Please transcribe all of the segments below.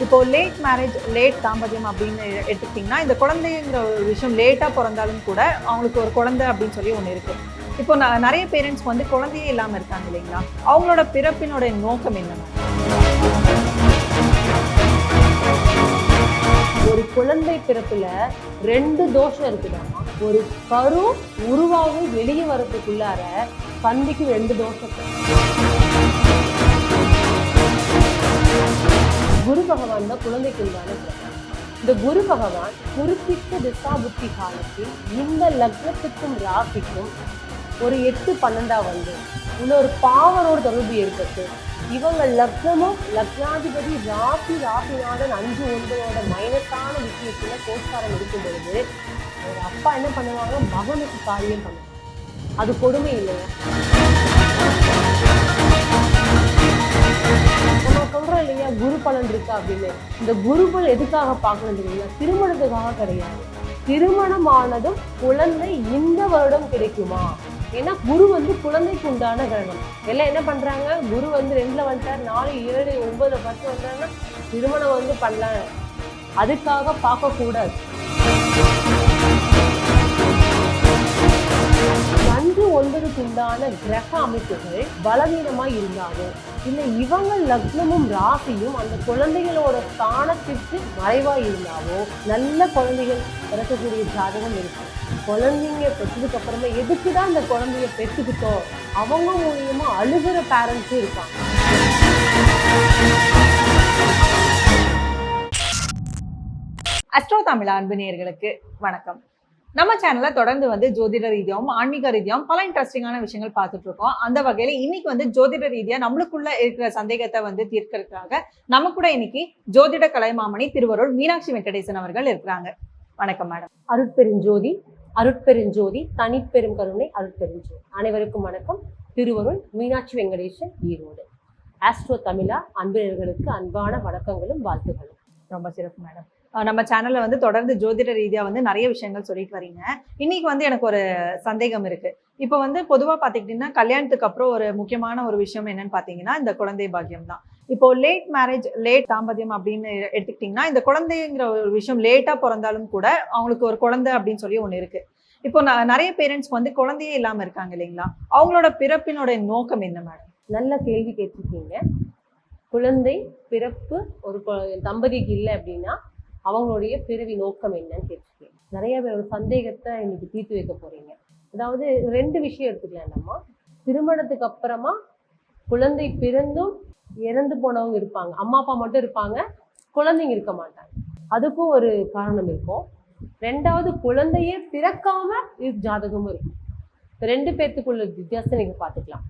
இப்போ late marriage late தாம்பத்தியம் அப்படின்னு எடுத்துக்கிட்டிங்கன்னா இந்த குழந்தைங்கிற ஒரு விஷயம் லேட்டாக பிறந்தாலும் கூட அவங்களுக்கு ஒரு குழந்தை அப்படின்னு சொல்லி ஒன்று இருக்குது இப்போ நான் நிறைய பேரண்ட்ஸ் வந்து குழந்தையே இல்லாமல் இருக்காங்க இல்லைங்களா? அவங்களோட பிறப்பினோட நோக்கம் என்ன? ஒரு குழந்தை பிறப்புல ரெண்டு தோஷம் இருக்குதாமா ஒரு கரு உருவாகி வெளியே வரதுக்குள்ளார தந்தைக்கு ரெண்டு தோஷம். குரு பகவான் தான் குழந்தைக்கு உண்டான கிரகம். இந்த குரு பகவான் குறிப்பிட்ட திசா புத்தி காலத்தில் இந்த லக்னத்துக்கும் ராசிக்கும் ஒரு எட்டு பன்னெண்டா வந்து இன்னொரு பாவரோட தொடர்பு ஏற்பட்டு இவங்க லக்னமும் லக்னாதிபதி ராசி ராசிநாதன் அஞ்சு ஒன்பதோட மைனஸான விஷயத்துல கோச்சாரம் இருக்கும் பொழுது ஒரு அப்பா என்ன பண்ணுவாங்க? மகனுக்கு காரியம் பண்ணுவாங்க. அது கொடுமை இல்லையா நம்ம சொல்கிறோம் இல்லையா குரு பலன் இருக்கு அப்படின்னு. இந்த குரு பலன் எதுக்காக பார்க்கணும் தெரியுங்களா? திருமணத்துக்காக கிடையாது. திருமணமானதும் குழந்தை இந்த வருடம் கிடைக்குமா? ஏன்னா குரு வந்து குழந்தைக்கு உண்டான கிரகம். எல்லாம் என்ன பண்றாங்க? குரு வந்து ரெண்டுல வந்துட்டார் நாலு ஏழு ஒன்பது பத்து வந்தாருன்னா திருமணம் வந்து பண்ணல. அதுக்காக பார்க்க ஒன்பதுக்கு உண்டான கிரக அமைப்புகள் பலவீனமா இருந்தாலும் இல்ல இவங்க லக்னமும் ராசியும் அந்த குழந்தைகளோட ஸ்தானத்திற்கு மறைவா இருந்தாவோ நல்ல குழந்தைகள் பிறக்கக்கூடிய ஜாதகம் இருக்கும். குழந்தைங்க பெற்றதுக்கு அப்புறமா எதுக்குதான் இந்த குழந்தைய பெற்றுக்கிட்டோம்? அவங்க மூலியமா அழுகிற பேரண்ட்ஸும் இருக்காங்க அஸ்ட்ரோ தமிழ் அன்பு நேர்களுக்கு வணக்கம். நம்ம சேனல்ல தொடர்ந்து வந்து ஜோதிட ரீதியாகவும் ஆன்மீக ரீதியாகவும் பல இன்ட்ரெஸ்டிங்கான விஷயங்கள் பார்த்துட்டு இருக்கோம். அந்த வகையில இன்னைக்கு வந்து ஜோதிட ரீதியா நம்மளுக்குள்ள இருக்கிற சந்தேகத்தை வந்து தீர்க்கறதுக்காக நம்ம கூட இன்னைக்கு ஜோதிட கலைமாமணி திருவருள் மீனாட்சி வெங்கடேசன் அவர்கள் இருக்கிறாங்க. வணக்கம் மேடம் அருட்பெருஞ்சோதி அருட்பெருஞ்சோதி தனிப்பெரும் கருணை அருட்பெருஞ்சோதி. அனைவருக்கும் வணக்கம். திருவருள் மீனாட்சி வெங்கடேசன் ஈரோடு. ஆஸ்ட்ரோ தமிழா அன்பினர்களுக்கு அன்பான வணக்கங்களும் வாழ்த்துக்களும் ரொம்ப சிறப்பு மேடம் நம்ம சேனலில் வந்து தொடர்ந்து ஜோதிட ரீதியாக வந்து நிறைய விஷயங்கள் சொல்லிட்டு வரீங்க. இன்னைக்கு வந்து எனக்கு ஒரு சந்தேகம் இருக்கு. இப்போ வந்து பொதுவாக பார்த்துக்கிட்டிங்கன்னா கல்யாணத்துக்கு அப்புறம் ஒரு முக்கியமான ஒரு விஷயம் என்னன்னு பார்த்தீங்கன்னா இந்த குழந்தை பாக்கியம் தான். இப்போ லேட் மேரேஜ் லேட் தாம்பத்தியம் அப்படின்னு எடுத்துக்கிட்டிங்கன்னா இந்த குழந்தைங்கிற ஒரு விஷயம் லேட்டாக பிறந்தாலும் கூட அவங்களுக்கு ஒரு குழந்தை அப்படின்னு சொல்லி ஒன்று இருக்கு. இப்போ நிறைய பேரண்ட்ஸ்க்கு வந்து குழந்தையே இல்லாமல் இருக்காங்க இல்லைங்களா? அவங்களோட பிறப்பினோட நோக்கம் என்ன மேடம் நல்ல கேள்வி கேட்டிருக்கீங்க. குழந்தை பிறப்பு ஒரு தம்பதிக்கு இல்லை அப்படின்னா அவங்களுடைய பிறவி நோக்கம் என்னன்னு கேட்டிருக்கேன் நிறைய பேரோட சந்தேகத்தை இன்னைக்கு தீர்த்து வைக்க போறீங்க. அதாவது ரெண்டு விஷயம் எடுத்துக்கலாம் நம்ம. திருமணத்துக்கு அப்புறமா குழந்தை பிறந்தும் இறந்து போனவங்க இருப்பாங்க. அம்மா அப்பா மட்டும் இருப்பாங்க. குழந்தைங்க இருக்க மாட்டாங்க. அதுக்கும் ஒரு காரணம் இருக்கும். ரெண்டாவது குழந்தையே பிறக்காம ஜாதகமும் இருக்கும். ரெண்டு பேர்த்துக்குள்ள வித்தியாசம் நீங்க பார்த்துக்கலாம்.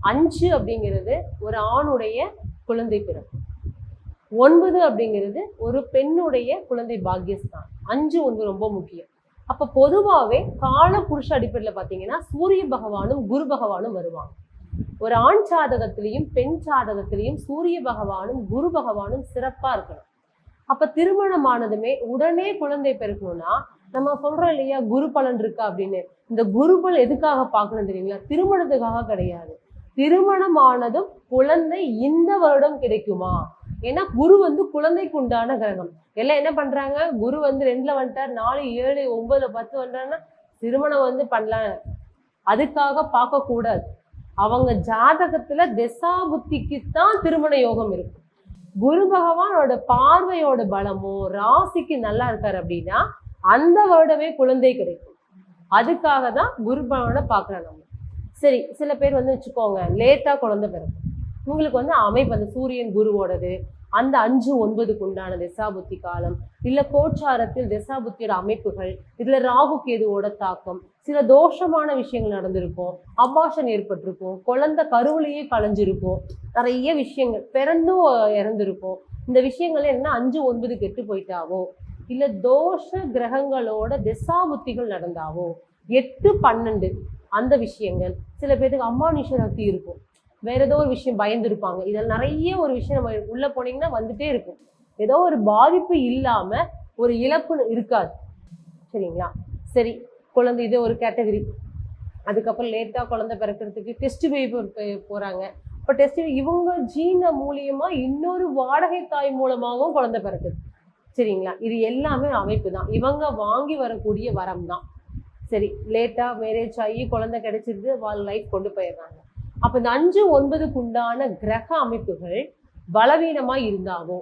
அஞ்சு அப்படிங்கிறது ஒரு ஆணுடைய குழந்தை பிறப்பு. ஒன்பது அப்படிங்கிறது ஒரு பெண்ணுடைய குழந்தை பாக்கியஸ்தான். அஞ்சு ஒன்று ரொம்ப முக்கியம். அப்ப பொதுவாகவே கால புருஷ அடிப்படையில் பார்த்தீங்கன்னா சூரிய பகவானும் குரு பகவானும் வருவாங்க. ஒரு ஆண் சாதகத்திலையும் பெண் சாதகத்திலையும் சூரிய பகவானும் குரு பகவானும் சிறப்பா இருக்கணும். அப்ப திருமணமானதுமே உடனே குழந்தை பிறக்கணும்னா நம்ம சொல்றோம் இல்லையா குரு பலன் இருக்கா அப்படின்னு. இந்த குரு பலன் எதுக்காக பார்க்கணும் தெரியுங்களா? திருமணத்துக்காக கிடையாது. திருமணமானதும் குழந்தை இந்த வருடம் கிடைக்குமா? ஏன்னா குரு வந்து குழந்தைக்கு உண்டான கிரகம். எல்லாம் என்ன பண்றாங்க? குரு வந்து ரெண்டுல வந்துட்டார் நாலு ஏழு ஒன்பதுல பத்து வந்துட்டாருன்னா திருமணம் வந்து பண்ணலாம். அதுக்காக பார்க்க கூடாது. அவங்க ஜாதகத்துல திசா புத்திக்கு தான் திருமண யோகம் இருக்கும் குரு பகவானோட பார்வையோட பலமோ ராசிக்கு நல்லா இருக்காரு அப்படின்னா அந்த வருடமே குழந்தை கிடைக்கும். அதுக்காக தான் குரு பகவானை பார்க்குறோம் நம்ம. சரி சில பேர் வந்து வச்சுக்கோங்க லேட்டா குழந்தை பிறக்கும். உங்களுக்கு வந்து அமைப்பு அந்த சூரியன் குருவோடது அந்த அஞ்சு ஒன்பதுக்கு உண்டான திசாபுத்தி காலம் இல்ல கோச்சாரத்தில் திசாபுத்தியோட அமைப்புகள் இதுல ராகு கேதுவோட தாக்கம் சில தோஷமான விஷயங்கள் நடந்திருக்கும் அபாஷன் ஏற்பட்டிருக்கும் குழந்தை கருவிலேயே கலைஞ்சிருக்கும் நிறைய விஷயங்கள் பிறந்தும் இறந்திருக்கும். இந்த விஷயங்கள் என்ன அஞ்சு ஒன்பது கெட்டு போயிட்டாவோ? இல்ல தோஷ கிரகங்களோட திசாபுத்திகள் நடந்தாவோ? எட்டு பன்னெண்டு அந்த விஷயங்கள். சில பேருக்கு அம்மானுஷ சக்தி இருக்கும். வேற ஏதோ ஒரு விஷயம் பயந்துருப்பாங்க. இதில் நிறைய ஒரு விஷயம் நம்ம உள்ள போனீங்கன்னா வந்துட்டே இருக்கும். ஏதோ ஒரு பாதிப்பு இல்லாம ஒரு இழப்பு இருக்காது. சரிங்களா? சரி குழந்தை இது ஒரு கேட்டகரி. அதுக்கப்புறம் லேட்டாக குழந்தை பிறக்கிறதுக்கு டெஸ்ட் பேபி போகிறாங்க இப்போ டெஸ்ட் இவங்க ஜீன மூலியமா இன்னொரு வாடகை தாய் மூலமாகவும் குழந்தை பிறக்குது. சரிங்களா? இது எல்லாமே அமைப்பு தான். இவங்க வாங்கி வரக்கூடிய வரம் தான். சரி லேட்டாக மேரேஜ் ஆகி குழந்தை கிடைச்சிருந்து வாழ் லைஃப் கொண்டு போயிடுறாங்க. அப்போ இந்த அஞ்சு ஒன்பதுக்கு உண்டான கிரக அமைப்புகள் பலவீனமா இருந்தாவோ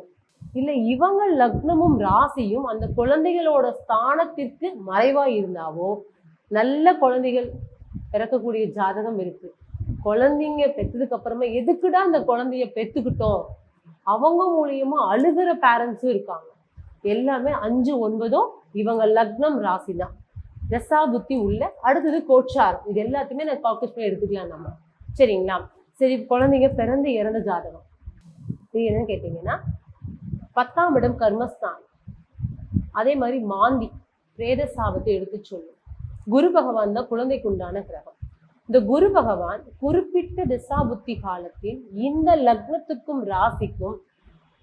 இல்லை இவங்க லக்னமும் ராசியும் அந்த குழந்தைகளோட ஸ்தானத்திற்கு மறைவா இருந்தாவோ நல்ல குழந்தைகள் பிறக்கக்கூடிய ஜாதகம் இருக்கு. குழந்தைங்க பெற்றதுக்கு அப்புறமா எதுக்குடா அந்த குழந்தைய பெத்துக்கிட்டோம்? அவங்க மூலியமா அழுகிற பேரண்ட்ஸும் இருக்காங்க. எல்லாமே அஞ்சு ஒன்பதும் இவங்க லக்னம் ராசி தான் தசா புத்தி உள்ள அடுத்தது கோச்சாரம். இது எல்லாத்தையுமே நான் காக்கஸ் பண்ணி எடுத்துக்கலாம் நம்ம. சரிங்களா? சரி குழந்தைங்க பிறந்து இறந்த ஜாதகம். இது என்னன்னு கேட்டிங்கன்னா பத்தாம் இடம் கர்மஸ்தான் அதே மாதிரி மாந்தி பிரேத சாபத்தை எடுத்து சொல்லும். குரு பகவான் தான் குழந்தைக்கு உண்டான கிரகம். இந்த குரு பகவான் குறிப்பிட்ட திசா புத்தி காலத்தில் இந்த லக்னத்துக்கும் ராசிக்கும்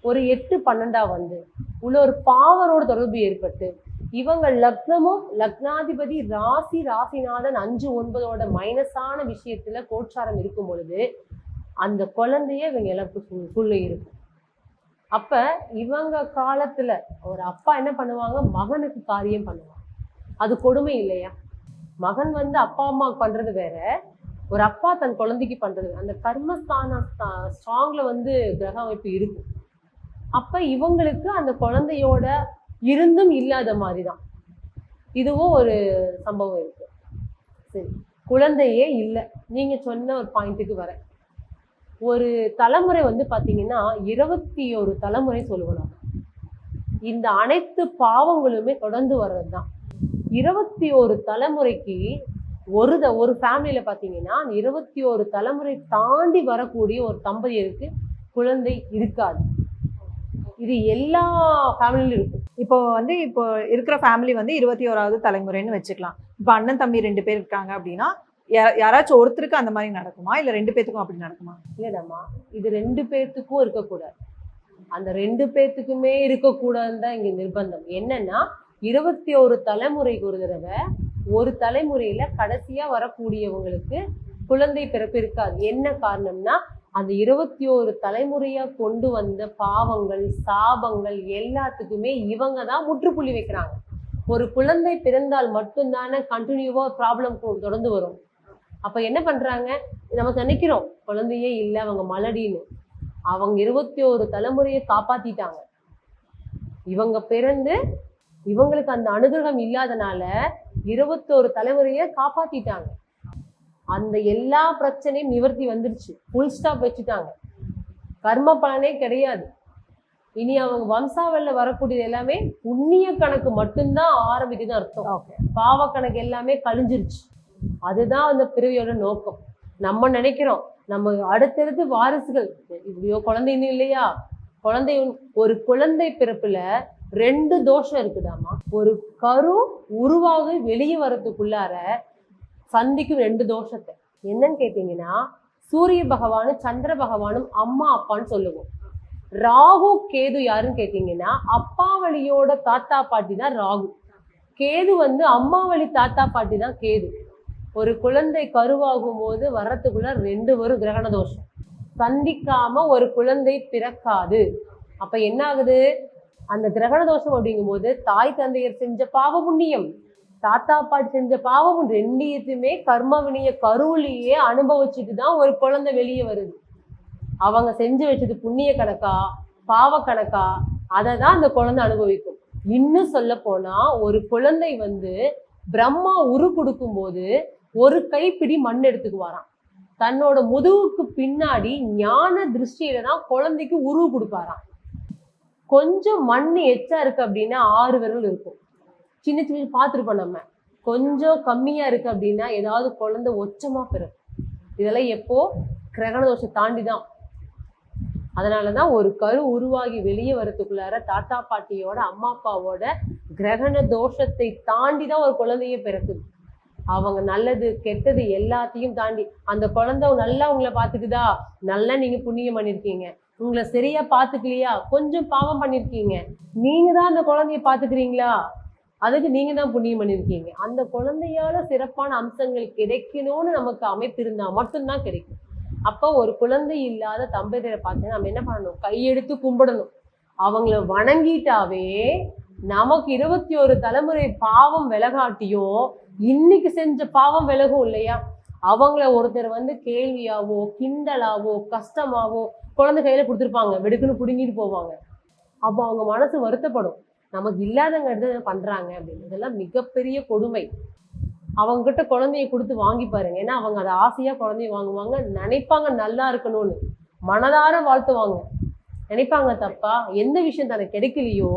ஒரு எட்டு பன்னெண்டா வந்து உள்ள ஒரு பாவரோட தொடர்பு ஏற்பட்டு இவங்க லக்னமும் லக்னாதிபதி ராசி ராசிநாதன் அஞ்சு ஒன்பதோட மைனஸான விஷயத்துல கோச்சாரம் இருக்கும் பொழுது அந்த குழந்தைய இவங்க இழப்புக்குள்ள இருக்கும். அப்ப இவங்க காலத்துல ஒரு அப்பா என்ன பண்ணுவாங்க? மகனுக்கு காரியம் பண்ணுவாங்க. அது கொடுமை இல்லையா? மகன் வந்து அப்பா அம்மா பண்றது வேற. ஒரு அப்பா தன் குழந்தைக்கு பண்றது. அந்த கர்மஸ்தான ஸ்ட்ராங்ல வந்து கிரக அமைப்பு இருக்கும். அப்ப இவங்களுக்கு அந்த குழந்தையோட இருந்தும் இல்லாத மாதிரி தான் இதுவும் ஒரு சம்பவம் இருக்கு. சரி குழந்தையே இல்லை. நீங்க சொன்ன ஒரு பாயிண்ட்டுக்கு வரேன். ஒரு தலைமுறை வந்து பாத்தீங்கன்னா இருபத்தி ஒரு தலைமுறை சொல்லுவோம் இந்த அனைத்து பாவங்களுமே தொடர்ந்து வர்றது தான் இருபத்தி ஒரு தலைமுறைக்கு ஒரு த ஒரு ஃபேமிலியில் பார்த்தீங்கன்னா இருபத்தி ஒரு தலைமுறை தாண்டி வரக்கூடிய ஒரு தம்பதியருக்கு குழந்தை இருக்காது. இது எல்லா ஃபேமிலியிலும் இருக்கும் இப்போ வந்து இப்போ இருக்கிற ஃபேமிலி வந்து இருபத்தி ஓராவது தலைமுறைன்னு வச்சுக்கலாம். இப்போ அண்ணன் தம்பி ரெண்டு பேர் இருக்காங்க அப்படின்னா யா- யாராச்சும் ஒருத்தருக்கு அந்த மாதிரி நடக்குமா? இல்லை ரெண்டு பேத்துக்கும் அப்படி நடக்குமா? இல்லைடம்மா. இது ரெண்டு பேர்த்துக்கும் இருக்கக்கூடாது. அந்த ரெண்டு பேர்த்துக்குமே இருக்கக்கூடாதுன்னு தான் இங்கே நிர்பந்தம். என்னன்னா இருபத்தி ஒரு தலைமுறைக்கு ஒரு தடவை ஒரு தலைமுறையில கடைசியா வரக்கூடியவங்களுக்கு குழந்தை பிறப்பு இருக்காது. என்ன காரணம்னா அந்த இருபத்தி ஒரு தலைமுறையா கொண்டு வந்த பாவங்கள் சாபங்கள் எல்லாத்துக்குமே இவங்க தான் முற்றுப்புள்ளி வைக்கிறாங்க. ஒரு குழந்தை பிறந்தால் மட்டும்தானே கண்டினியூவா ப்ராப்ளம் தொடர்ந்து வரும். அப்ப என்ன பண்றாங்க? நம்ம நினைக்கிறோம் குழந்தையே இல்லை அவங்க மலடின்னு. அவங்க இருபத்தி ஒரு தலைமுறையை காப்பாத்திட்டாங்க. இவங்க பிறந்து இவங்களுக்கு அந்த அனுகிரகம் இல்லாதனால இருபத்தோரு தலைமுறையை காப்பாத்திட்டாங்க. அந்த எல்லா பிரச்சனையும் நிவர்த்தி வந்துருச்சு. ஃபுல் ஸ்டாப் வச்சுட்டாங்க. கர்ம பலனே கிடையாது. இனி அவங்க வம்சாவளில வரக்கூடியது எல்லாமே புண்ணிய கணக்கு மட்டும்தான் ஆரம்பிக்குதுன்னு அர்த்தம். பாவ கணக்கு எல்லாமே கழிஞ்சிருச்சு. அதுதான் அந்த பிறவியோட நோக்கம். நம்ம நினைக்கிறோம். நம்ம அடுத்தடுத்து வாரிசுகள் இப்படியோ குழந்தை இன்னும் இல்லையா? குழந்தை ஒரு குழந்தை பிறப்புல ரெண்டு தோஷம் இருக்குதாமா ஒரு கரு உருவாகி வெளியே வரதுக்குள்ளார சந்திக்கும் ரெண்டு தோஷத்தை. என்னன்னு கேட்டீங்கன்னா சூரிய பகவானும் சந்திர பகவானும் அம்மா அப்பான்னு சொல்லுவோம். ராகு கேது யாருன்னு கேட்டீங்கன்னா அப்பா வழியோட தாத்தா பாட்டி தான் ராகு. கேது வந்து அம்மா வழி தாத்தா பாட்டி தான் கேது. ஒரு குழந்தை கருவாகும் போது வர்றதுக்குள்ள ரெண்டு வரும் கிரகண தோஷம். சந்திக்காம ஒரு குழந்தை பிறக்காது. அப்ப என்ன ஆகுது அந்த கிரகண தோஷம் அப்படிங்கும்போது தாய் தந்தையர் செஞ்ச பாவ புண்ணியம். தாத்தா பாட்டி செஞ்ச பாவம் ரெண்டையுமே கர்ம வினிய கருவிலேயே அனுபவிச்சுட்டு தான் ஒரு குழந்தை வெளியே வருது. அவங்க செஞ்சு வச்சது புண்ணிய கணக்கா பாவ கணக்கா அதை தான் அந்த குழந்தை அனுபவிக்கும். இன்னும் சொல்ல போனா ஒரு குழந்தை வந்து பிரம்மா உரு கொடுக்கும்போது ஒரு கைப்பிடி மண் எடுத்துக்குவாராம். தன்னோட முதுகுக்கு பின்னாடி ஞான திருஷ்டியில தான் குழந்தைக்கு உருவு கொடுப்பாராம். கொஞ்சம் மண் எச்சா இருக்கு அப்படின்னா ஆறு விரல் இருக்கும். சின்ன சின்ன பார்த்துருப்போம் நம்ம. கொஞ்சம் கம்மியாக இருக்குது அப்படின்னா ஏதாவது குழந்தை ஒச்சமாக பிறகு இதெல்லாம் எப்போ? கிரகண தோஷம் தாண்டி தான் அதனாலதான் ஒரு கரு உருவாகி வெளியே வரதுக்குள்ளார தாத்தா பாட்டியோட அம்மா அப்பாவோட கிரகண தோஷத்தை தாண்டி தான் ஒரு குழந்தைய பிறக்குது. அவங்க நல்லது கெட்டது எல்லாத்தையும் தாண்டி அந்த குழந்தை நல்லா உங்களை பார்த்துக்குதா? நல்லா நீங்கள் புண்ணியம் பண்ணியிருக்கீங்க உங்களை சரியா பார்த்துக்கலையா? கொஞ்சம் பாவம் பண்ணியிருக்கீங்க நீங்க தான் அந்த குழந்தைய பார்த்துக்கிறீங்களா? அதுக்கு நீங்க தான் புண்ணியம் பண்ணியிருக்கீங்க. அந்த குழந்தையால சிறப்பான அம்சங்கள் கிடைக்கணும்னு நமக்கு அமைப்பு இருந்தா மட்டும்தான் கிடைக்கும். அப்போ ஒரு குழந்தை இல்லாத தம்பதியரை பார்த்து நம்ம என்ன பண்ணணும்? கையெடுத்து கும்பிடணும். அவங்கள வணங்கிட்டாவே நமக்கு இருபத்தி ஒரு தலைமுறை பாவம் விலகாட்டியும் இன்னைக்கு செஞ்ச பாவம் விலகும் இல்லையா? அவங்கள ஒருத்தர் வந்து கேள்வியாவோ கிண்டலாவோ கஷ்டமாவோ குழந்தை கையில கொடுத்துருப்பாங்க. வெடுக்குன்னு பிடுங்கிட்டு போவாங்க. அப்போ அவங்க மனசு வருத்தப்படும். நமக்கு இல்லாதவங்க எடுத்து இதை அப்படின்னு. இதெல்லாம் மிகப்பெரிய கொடுமை. அவங்ககிட்ட குழந்தைய கொடுத்து வாங்கி பாருங்க. ஏன்னா அவங்க அதை ஆசையாக குழந்தைய வாங்குவாங்க. நினைப்பாங்க நல்லா இருக்கணும்னு. மனதார வாழ்த்துவாங்க. நினைப்பாங்க தப்பா? எந்த விஷயம் தனக்கு கிடைக்கலையோ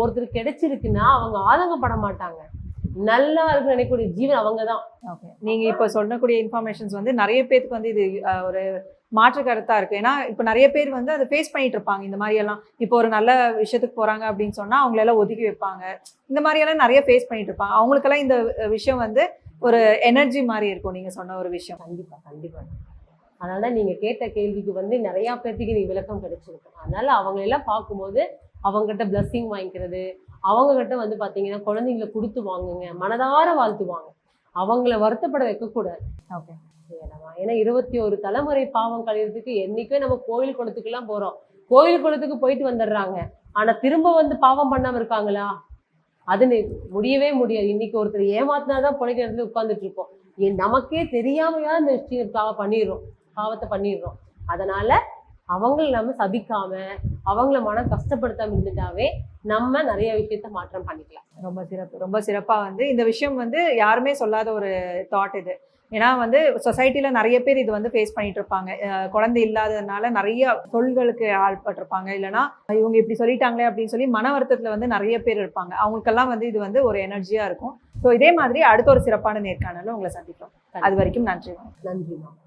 ஒருத்தர் கிடைச்சிருக்குன்னா அவங்க ஆதங்கப்பட மாட்டாங்க. நல்லா இருக்குன்னு நினைக்கக்கூடிய ஜீவன் அவங்க தான் ஓகே நீங்கள் இப்போ சொல்லக்கூடிய இன்ஃபர்மேஷன்ஸ் வந்து நிறைய பேருக்கு வந்து இது ஒரு மாற்று கருத்தா இருக்கு. ஏன்னா இப்போ நிறைய பேர் வந்து அதை ஃபேஸ் பண்ணிட்டு இருப்பாங்க. இந்த மாதிரி எல்லாம் இப்போ ஒரு நல்ல விஷயத்துக்கு போறாங்க அப்படின்னு சொன்னா அவங்கள எல்லாம் ஒதுக்கி வைப்பாங்க. இந்த மாதிரி எல்லாம் நிறைய ஃபேஸ் பண்ணிட்டு இருப்பாங்க. அவங்களுக்கெல்லாம் இந்த விஷயம் வந்து ஒரு எனர்ஜி மாதிரி இருக்கும். நீங்க சொன்ன ஒரு விஷயம். கண்டிப்பா கண்டிப்பா. அதனால நீங்க கேட்ட கேள்விக்கு வந்து நிறைய பேர்த்துக்கு நீ விளக்கம் கிடைச்சிருக்கு. அதனால அவங்க எல்லாம் பார்க்கும்போது அவங்ககிட்ட பிளஸ்ஸிங் வாங்கிக்கிறது அவங்க கிட்ட வந்து பாத்தீங்கன்னா குழந்தைங்களை கொடுத்து வாங்குங்க மனதார வாழ்த்துவாங்க. அவங்கள வருத்தப்பட வைக்கக்கூடாது. ஓகே ஏன்னா ஏன்னா இருபத்தி ஒரு தலைமுறை பாவம் கழிவுறதுக்கு என்னைக்கே நம்ம கோயில் குளத்துக்குலாம் போறோம். கோயில் குளத்துக்கு போயிட்டு வந்துடுறாங்க. ஆனா திரும்ப வந்து பாவம் பண்ணாம இருக்காங்களா? அது முடியவே முடியாது. இன்னைக்கு ஒருத்தர் ஏமாத்தினாதான் பிழைக்கிற இடத்துல உட்கார்ந்துட்டு இருக்கோம் ஏன் நமக்கே தெரியாமையா இந்த விஷயம் பண்ணிடுறோம். பாவத்தை பண்ணிடுறோம். அதனால அவங்கள நம்ம சபிக்காம அவங்கள மனம் கஷ்டப்படுத்தாம இருந்துட்டாவே நம்ம நிறைய விஷயத்த மாற்றம் பண்ணிக்கலாம். ரொம்ப சிறப்பு. ரொம்ப சிறப்பா வந்து இந்த விஷயம் வந்து யாருமே சொல்லாத ஒரு தாட் இது. ஏன்னா வந்து சொசைட்டில நிறைய பேர் இது வந்து ஃபேஸ் பண்ணிட்டு இருப்பாங்க. குழந்தை இல்லாததுனால நிறைய தொல்களுக்கு ஆள்பட்டிருப்பாங்க. இல்லைன்னா இவங்க இப்படி சொல்லிட்டாங்களே அப்படின்னு சொல்லி மன வருத்தத்துல வந்து நிறைய பேர் இருப்பாங்க. அவங்களுக்கெல்லாம் வந்து இது வந்து ஒரு எனர்ஜியா இருக்கும். ஸோ இதே மாதிரி அடுத்த ஒரு சிறப்பான நேர்காணலும் உங்களை சந்திப்போம். அது வரைக்கும் நன்றி. நன்றிமா